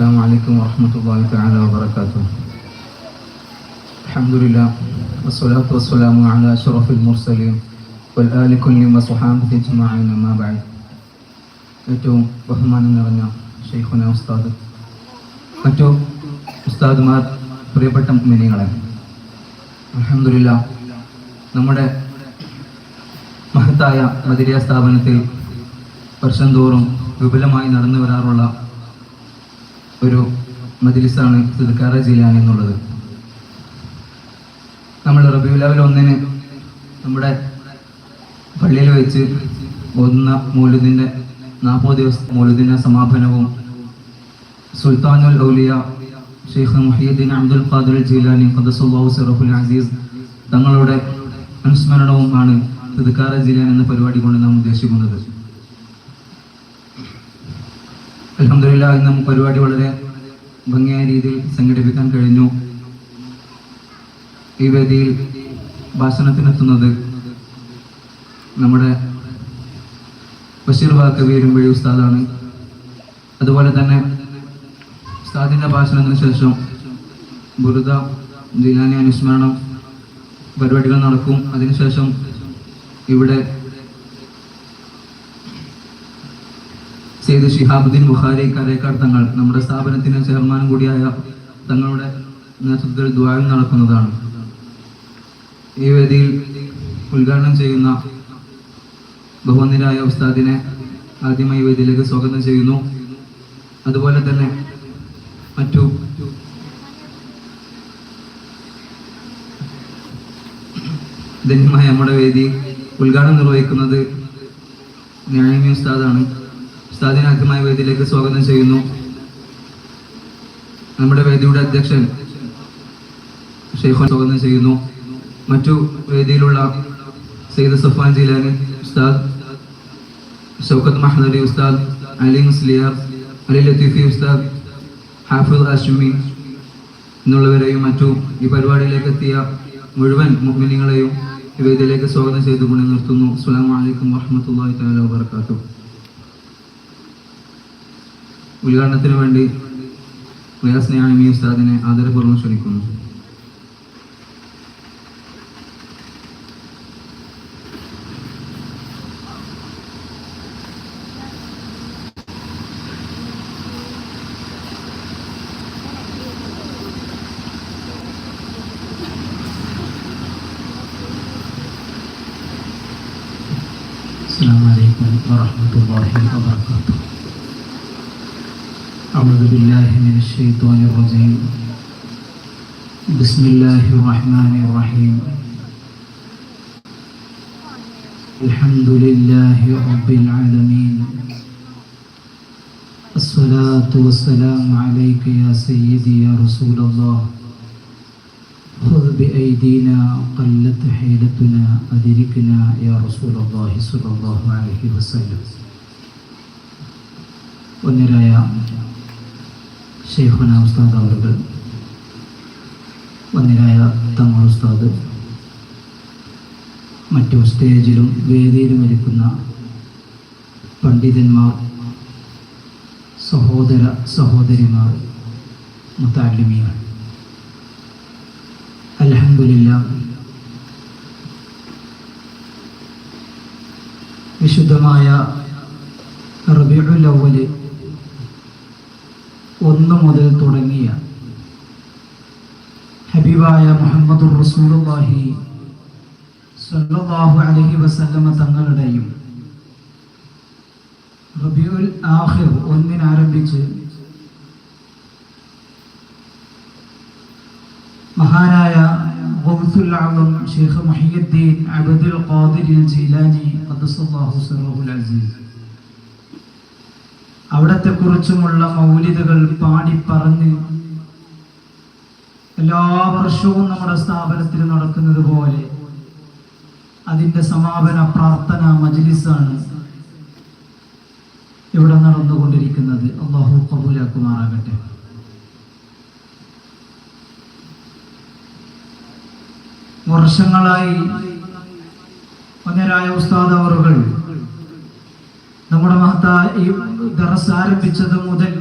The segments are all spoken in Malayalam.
السلام عليكم ورحمة الله تعالى وبركاته الحمد لله والصلاة والسلام على أشرف المرسلين والآل كلهم وصحابه أجمعين ما بعد ഏറ്റവും ബഹുമാനം നിറഞ്ഞ ഷെയ്ഖുന ഉസ്താദ് മറ്റു ഉസ്താദുമാർ പ്രിയപ്പെട്ട മിനിങ്ങളെ അലഹമില്ല നമ്മുടെ മഹത്തായ മതിരിയ സ്ഥാപനത്തിൽ വർഷം തോറും വിപുലമായി നടന്നു വരാറുള്ള ഒരു മജിലിസാണ് സിദ്ധക്കാറ ജിലാൻ എന്നുള്ളത്. നമ്മൾ റബിയുലാവിൽ ഒന്നിന് നമ്മുടെ പള്ളിയിൽ വെച്ച് ഒന്ന മൂലുദിന്റെ നാൽപ്പത് ദിവസം മൂലുദിന്റെ സമാപനവും സുൽത്താനുൽ ഔലിയ ഷെയ്ഖ് മുഹീദ്ദീൻ അബ്ദുൽ ഖാദിർ ജീലാനി ഖദസുല്ലാഹു സിറഫുൽ അസീസ് തങ്ങളുടെ അനുസ്മരണവുമാണ് സിദ്ക്കാര ജിലാൻ എന്ന പരിപാടി കൊണ്ട് നാം ഉദ്ദേശിക്കുന്നത്. അലഹമില്ല ഇന്ന് പരിപാടി വളരെ ഭംഗിയായ രീതിയിൽ സംഘടിപ്പിക്കാൻ കഴിഞ്ഞു. ഈ വേദിയിൽ ഭാഷണത്തിനെത്തുന്നത് നമ്മുടെ ബഷീർ വാക്കബീരും വഴി ഉസ്താദാണ്. അതുപോലെ തന്നെ ഉസ്താദിന്റെ ഭാഷണത്തിന് ശേഷം ബുരുദ ജിലാനി അനുസ്മരണം പരിപാടികൾ നടക്കും. അതിനുശേഷം ഇവിടെ സെയ്ദ് ഷിഹാബുദ്ദീൻ ബുഖാരി കരേക്കാട് തങ്ങൾ നമ്മുടെ സ്ഥാപനത്തിന് ചെയർമാൻ കൂടിയായ തങ്ങളുടെ നേതൃത്വത്തിൽ ദ്വാരം നടക്കുന്നതാണ്. ഈ വേദിയിൽ ഉദ്ഘാടനം ചെയ്യുന്ന ബഹുമന്ദിരായ ഉസ്താദിനെ ആദ്യമായി വേദിയിലേക്ക് സ്വാഗതം ചെയ്യുന്നു. അതുപോലെ തന്നെ മറ്റു ധന്യമായ നമ്മുടെ വേദി ഉദ്ഘാടനം നിർവഹിക്കുന്നത് ന്യായമി ഉസ്താദാണ്. ഉസ്താദിനെ ആദ്യമായ വേദിയിലേക്ക് സ്വാഗതം ചെയ്യുന്നു. നമ്മുടെ വേദിയുടെ അധ്യക്ഷൻ ഷെയ്ഖ് സ്വാഗതം ചെയ്യുന്നു. മറ്റു വേദിയിലുള്ള സെയ്ദ് സുഫാൻ ജിലാനി ഉസ്താദ് ഷൗക്കത്ത് മഹദലി ഉസ്താദ് അലി മുസ്ലിയാർ അലി ലത്തീഫി ഉസ്താദ് ഹാഫിദ് അഷ്മി എന്നുള്ളവരെയും മറ്റു ഈ പരിപാടിയിലേക്ക് എത്തിയ മുഴുവൻ മുഗ്മിനികളെയും വേദിയിലേക്ക് സ്വാഗതം ചെയ്തുകൊണ്ട് നിർത്തുന്നു. അസ്സാം വലൈക്കും വാഹമത്തല്ലാ താല ഉദ്ഘാടനത്തിന് വേണ്ടി റിയാസ് ന്യായമി ഉസ്താദിനെ ആദരപൂർവ്വം ക്ഷണിക്കുന്നു السلام عليكم ورحمة الله وبركاته أعوذ بالله من الشيطان الرجيم بسم الله الرحمن الرحيم الحمد لله رب العالمين الصلاة والسلام عليك يا سيدي يا رسول الله خذ بأيدينا قلت حيلتنا أدركنا يا رسول الله صلى الله عليه وسلم ഒന്നിരായ ഷെയ്ഖുന ഉസ്താദ് അവർക്ക് വന്നിരായ തങ്ങൾ ഉസ്താദ് മറ്റു സ്റ്റേജിലും വേദിയിലും ഇരിക്കുന്ന പണ്ഡിതന്മാർ സഹോദര സഹോദരിമാർ മുത്താലിമികൾ അലഹമില്ല വിശുദ്ധമായ റബിയുടെ അവൽ ഒന്ന് മുതൽ തുടങ്ങിയ ഹബീബായ മുഹമ്മദ് റസൂലുള്ളാഹി സല്ലല്ലാഹു അലൈഹി വസല്ലമ തങ്ങളുടെയും റബിയുൽ ആഖിർ ഒന്നിനാരംഭിച്ച് മഹാനായ ഗൗസുൽ ആലം ഷെയ്ഖ് മുഹിയുദ്ദീൻ അബ്ദുൽ ഖാദിർ ജീലാനി ഖദ്ദസല്ലാഹു സിറഹുൽ അസീസ്. അവിടത്തെ കുറിച്ചുമുള്ള മൗലിദകൾ പാടി പറഞ്ഞ് എല്ലാ വർഷവും നമ്മുടെ സ്ഥാപനത്തിൽ നടക്കുന്നത് പോലെ അതിന്റെ സമാപന പ്രാർത്ഥന മജ്ലിസാണ് ഇവിടെ നടന്നുകൊണ്ടിരിക്കുന്നത്. അള്ളാഹു കബൂലാക്കുമാറാകട്ടെ വർഷങ്ങളായി ഒന്നരായ ഉസ്താദ് അവറുകൾ ഈ ദറസ് ആരംഭിച്ചത് മുതൽ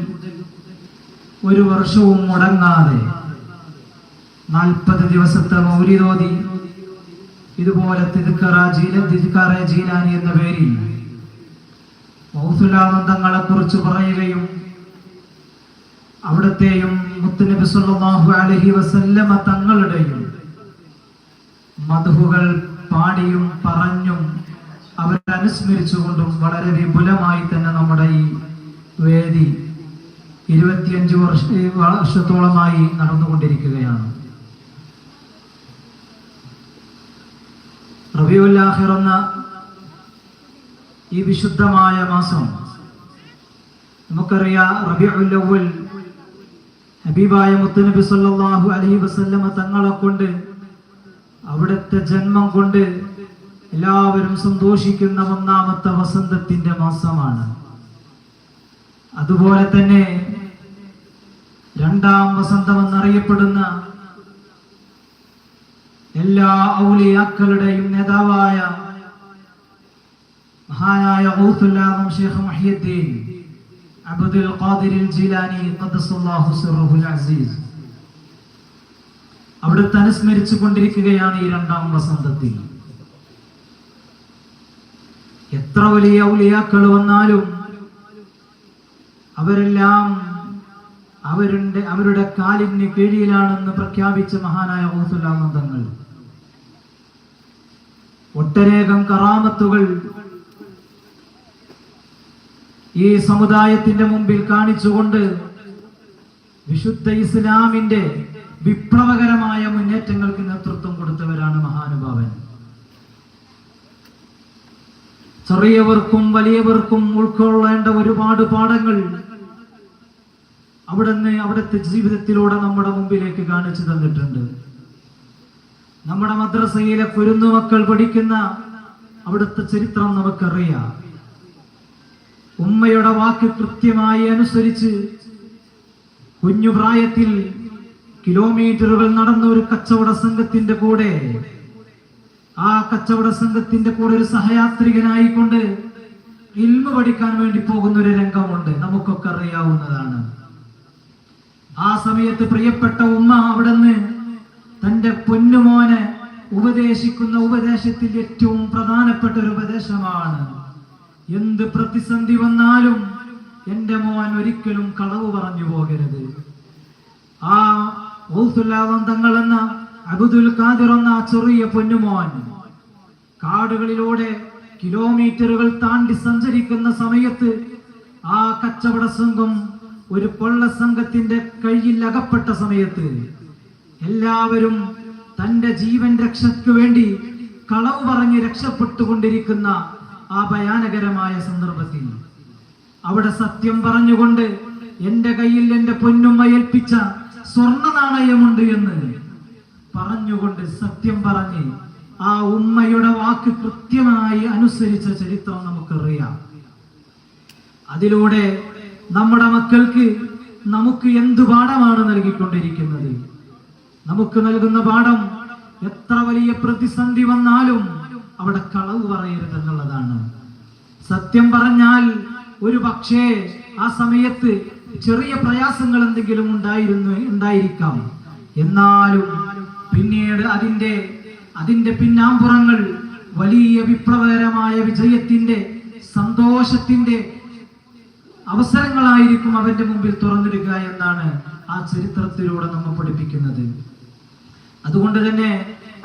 ഒരു വർഷവും മുടങ്ങാതെ നാൽപ്പത് ദിവസത്തെ മൗലിതോതി ഇതുപോലെ തിരുക്കറ ജീല തിരുക്കറ ജീലാനി എന്ന പേരിൽ മൗസുലാനന്ദങ്ങളെ കുറിച്ച് പറയുകയും അവിടത്തെയും മുത്തുനബി സല്ലല്ലാഹു അലൈഹി വസല്ലമ തങ്ങളുടെയും മധുഹുകൾ പാടിയും പറഞ്ഞും അവരെ അനുസ്മരിച്ചുകൊണ്ടും വളരെ വിപുലമായി തന്നെ നമ്മുടെ ഈ വേദി ഇരുപത്തിയഞ്ച് വർഷ വർഷത്തോളമായി നടന്നുകൊണ്ടിരിക്കുകയാണ്. റബിയുല്ലാഹിർ എന്ന ഈ വിശുദ്ധമായ മാസം നമുക്കറിയാം റബിഉൽ അവ്വൽ ഹബീബായ മുത്തനബി സല്ലാഹു അലഹി വസല്ലമ തങ്ങളെ കൊണ്ട് അവിടുത്തെ ജന്മം കൊണ്ട് എല്ലാവരും സന്തോഷിക്കുന്ന ഒന്നാമത്തെ വസന്തത്തിന്റെ മാസമാണ്. അതുപോലെ തന്നെ രണ്ടാം വസന്തം എന്നറിയപ്പെടുന്ന എല്ലാ ഔലിയാക്കളുടെയും നേതാവായ മഹാനായ ഔത്തുല്ലാദം ഷേഖ് അസീസ്. അവിടുത്തെ അനുസ്മരിച്ചു കൊണ്ടിരിക്കുകയാണ് ഈ രണ്ടാം വസന്തത്തിൽ. എത്ര വലിയ ഔലിയാക്കൾ വന്നാലും അവരെല്ലാം അവരുടെ അവരുടെ കാലിന് കീഴിലാണെന്ന് പ്രഖ്യാപിച്ച മഹാനായ ഊസുലാനന്ദങ്ങൾ ഒട്ടനേകം കറാമത്തുകൾ ഈ സമുദായത്തിന്റെ മുമ്പിൽ കാണിച്ചുകൊണ്ട് വിശുദ്ധ ഇസ്ലാമിന്റെ വിപ്ലവകരമായ മുന്നേറ്റങ്ങൾക്ക് നേതൃത്വം ചെറിയവർക്കും വലിയവർക്കും ഉൾക്കൊള്ളേണ്ട ഒരുപാട് പാഠങ്ങൾ അവിടുന്ന് അവിടുത്തെ ജീവിതത്തിലൂടെ നമ്മുടെ മുമ്പിലേക്ക് കാണിച്ചു തന്നിട്ടുണ്ട്. നമ്മുടെ മദ്രസയിലെ കുരുന്നു മക്കൾ പഠിക്കുന്ന അവിടുത്തെ ചരിത്രം നമുക്കറിയാം. ഉമ്മയുടെ വാക്ക് കൃത്യമായി അനുസരിച്ച് കുഞ്ഞു പ്രായത്തിൽ കിലോമീറ്ററുകൾ നടന്ന ഒരു കച്ചവട സംഘത്തിന്റെ കൂടെ ആ കച്ചവട സംഘത്തിന്റെ കൂടെ ഒരു സഹയാത്രികനായിക്കൊണ്ട് ഇൽമ പഠിക്കാൻ വേണ്ടി പോകുന്ന ഒരു രംഗമുണ്ട്. നമുക്കൊക്കെ അറിയാവുന്നതാണ്. ആ സമയത്ത് പ്രിയപ്പെട്ട ഉമ്മ അവിടുന്ന് തന്റെ പൊന്നുമോനെ ഉപദേശിക്കുന്ന ഉപദേശത്തിൽ ഏറ്റവും പ്രധാനപ്പെട്ട ഒരു ഉപദേശമാണ്. എന്ത് പ്രതിസന്ധി വന്നാലും എന്റെ മോൻ ഒരിക്കലും കളവ് പറഞ്ഞു പോകരുത്. ആ ഊത്തുല്ലാവന്തങ്ങൾ തങ്ങൾ എന്ന അബുദുൽ ഖാദിർ എന്ന ചെറിയ പൊന്നുമോൻ. കാടുകളിലൂടെ കിലോമീറ്ററുകൾ താണ്ടി സഞ്ചരിക്കുന്ന സമയത്ത് ആ കച്ചവട സംഘം ഒരു പൊള്ള സംഘത്തിന്റെ കയ്യിൽ അകപ്പെട്ട സമയത്ത് എല്ലാവരും തന്റെ ജീവൻ രക്ഷയ്ക്ക് വേണ്ടി കളവ് പറഞ്ഞ് രക്ഷപ്പെട്ടുകൊണ്ടിരിക്കുന്ന ആ ഭയാനകരമായ സന്ദർഭത്തിൽ. അവിടെ സത്യം പറഞ്ഞുകൊണ്ട് എന്റെ കയ്യിൽ എന്റെ പൊന്നുമ്മ ഏൽപ്പിച്ച സ്വർണ നാണയമുണ്ട് എന്ന് പറഞ്ഞുകൊണ്ട് സത്യം പറഞ്ഞ് ആ ഉമ്മയുടെ വാക്ക് കൃത്യമായി അനുസരിച്ച ചരിത്രം നമുക്കറിയാം. അതിലൂടെ നമ്മുടെ മക്കൾക്ക് നമുക്ക് എന്തു പാഠമാണ് നൽകിക്കൊണ്ടിരിക്കുന്നത്? നമുക്ക് നൽകുന്ന പാഠം എത്ര വലിയ പ്രതിസന്ധി വന്നാലും അവിടെ കളവ് പറയരുത് എന്നുള്ളതാണ്. സത്യം പറഞ്ഞാൽ ഒരു പക്ഷേ ആ സമയത്ത് ചെറിയ പ്രയാസങ്ങൾ എന്തെങ്കിലും ഉണ്ടായിരുന്നു ഉണ്ടായിരിക്കാം. എന്നാലും പിന്നീട് അതിന്റെ അതിന്റെ പിന്നാമ്പുറങ്ങൾ വലിയ വിപ്ലവകരമായ വിജയത്തിന്റെ സന്തോഷത്തിന്റെ അവസരങ്ങളായിരിക്കും അവന്റെ മുമ്പിൽ തുറന്നിടുക എന്നാണ് ആ ചരിത്രത്തിലൂടെ നമ്മൾ പഠിപ്പിക്കുന്നത്. അതുകൊണ്ട് തന്നെ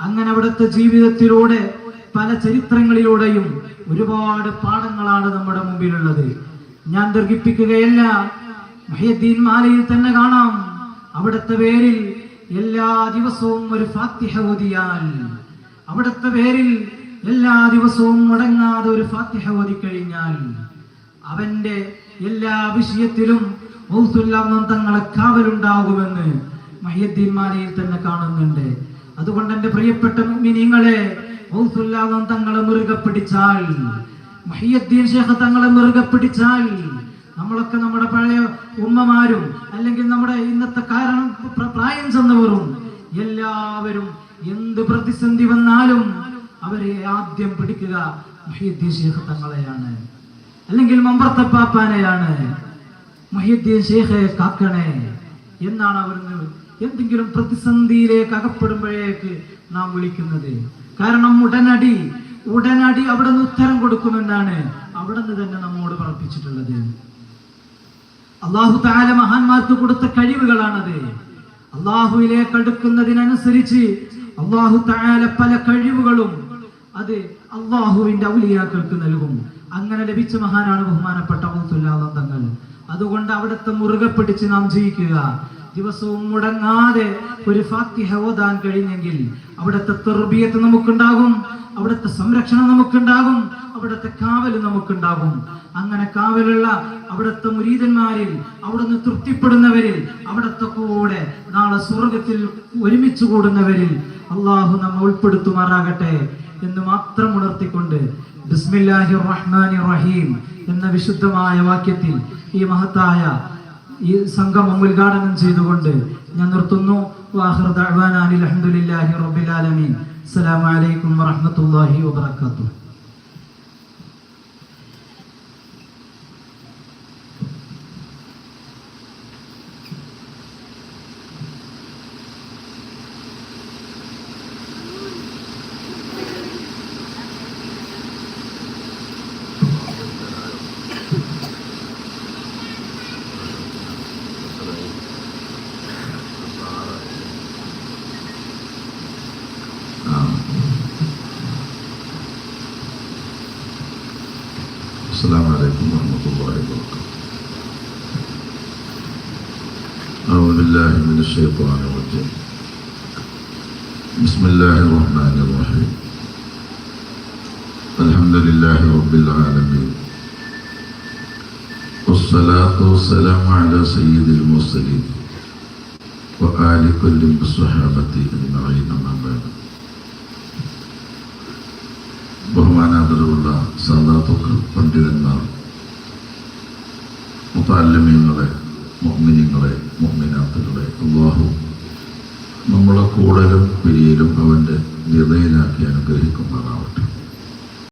അങ്ങനെ അവിടുത്തെ ജീവിതത്തിലൂടെ പല ചരിത്രങ്ങളിലൂടെയും ഒരുപാട് പാഠങ്ങളാണ് നമ്മുടെ മുമ്പിലുള്ളത്. ഞാൻ ദീർഘിപ്പിക്കുകയല്ല മഹിയദ്ദീൻ മാലയിൽ തന്നെ കാണാം. അവിടുത്തെ പേരിൽ എല്ലാ ദിവസവും ഒരു ഫാത്തിഹ ഓതിയാൽ അവിടുത്തെ പേരിൽ എല്ലാ ദിവസവും മുടങ്ങാതെ ഒരു ഫാത്തിഹ ഓതി കഴിഞ്ഞാൽ അവന്റെ എല്ലാ വിഷയത്തിലും ഔസുല്ലാമം തങ്ങളെ കാവലുണ്ടാകുമെന്ന് മഹിയദ്ദീൻ മാലയിൽ തന്നെ കാണുന്നുണ്ട്. അതുകൊണ്ട് എന്റെ പ്രിയപ്പെട്ട മിനിങ്ങളെ ഔസുല്ലാമം തങ്ങളെ മുറുകെ പിടിച്ചാൽ മഹിയദ്ദീൻ ശേഖ തങ്ങളെ മുറുകെ പിടിച്ചാൽ നമ്മളൊക്കെ നമ്മുടെ പഴയ ഉമ്മമാരും അല്ലെങ്കിൽ നമ്മുടെ ഇന്നത്തെ കാരണം പ്രായം ചെന്നവരും എല്ലാവരും എന്ത് പ്രതിസന്ധി വന്നാലും അവരെ ആദ്യം പിടിക്കുക മഹിയദ്ദീൻ ഷേഖ് തങ്ങളെയാണ്. അല്ലെങ്കിൽ മമ്പർത്തപ്പാപ്പാനെയാണ് കാക്കണേ എന്നാണ് അവർ എന്തെങ്കിലും പ്രതിസന്ധിയിലേക്ക് അകപ്പെടുമ്പോഴേക്ക് നാം വിളിക്കുന്നത്. കാരണം ഉടനടി ഉടനടി അവിടെ നിന്ന് ഉത്തരം കൊടുക്കുമെന്നാണ് അവിടെ നിന്ന് തന്നെ നമ്മോട് പറപ്പിച്ചിട്ടുള്ളത്. അള്ളാഹു താല മഹാന്മാർക്ക് കൊടുത്ത കഴിവുകളാണത്. അള്ളാഹുവിലേക്ക് അടുക്കുന്നതിനനുസരിച്ച് അള്ളാഹു താല പല കഴിവുകളും അത് അള്ളാഹുവിന്റെ ഔലിയാക്കൾക്ക് നൽകും. അങ്ങനെ ലഭിച്ച മഹാനാണ് ബഹുമാനപ്പെട്ട തങ്ങൾ അതുകൊണ്ട് അവിടുത്തെ മുറുകെ പിടിച്ച് നാം ജീവിക്കുക. ദിവസവും മുടങ്ങാതെ ഒരു ഫാത്തിഹ ഓതാൻ കഴിഞ്ഞെങ്കിൽ അവിടുത്തെ തെർബിയത്ത് നമുക്കുണ്ടാകും അവിടുത്തെ സംരക്ഷണം നമുക്കുണ്ടാകും അവിടുത്തെ കാവൽ നമുക്കുണ്ടാകും. അങ്ങനെ കാവലുള്ള അവിടുത്തെ മുരീതന്മാരിൽ അവിടുന്ന് തൃപ്തിപ്പെടുന്നവരിൽ അവിടുത്തെ കൂടെ നാളെ സ്വർഗത്തിൽ ഒരുമിച്ച് കൂടുന്നവരിൽ അള്ളാഹു നമ്മെ ഉൾപ്പെടുത്തുമാറാകട്ടെ എന്ന് മാത്രം ഉണർത്തിക്കൊണ്ട് റഹ്മാനി റഹീം എന്ന വിശുദ്ധമായ വാക്യത്തിൽ ഈ മഹത്തായ ഈ സംഗമം ഉദ്ഘാടനം ചെയ്തുകൊണ്ട് ഞാൻ നിർത്തുന്നു. വാഹിർ ദഅ്വാനാ അനിൽ അൽഹംദുലില്ലാഹി റബ്ബിൽ ആലമീൻ. അസ്സലാമു അലൈക്കും വറഹ്മത്തുള്ളാഹി വബറകാതുഹു. السلام عليكم ورحمة الله وبركاته. أعوذ بالله من الشيطان الرجيم. بسم الله الرحمن الرحيم. الحمد لله رب العالمين. والصلاة والسلام على سيد المرسلين وآل كل بالصحابة أجمعين أما بعد. ബഹുമാനാദരവുള്ള സാധാത്തുക്കൾ പണ്ഡിതന്മാർ മുത്താലമീങ്ങളെ മൊമിനിങ്ങളെ മൊമിനാത്തുകളെ അള്ളാഹു നമ്മളെ കൂടലും പിരിയിലും അവന്റെ നിറയിലാക്കി അനുഗ്രഹിക്കുമാറാവട്ടെ.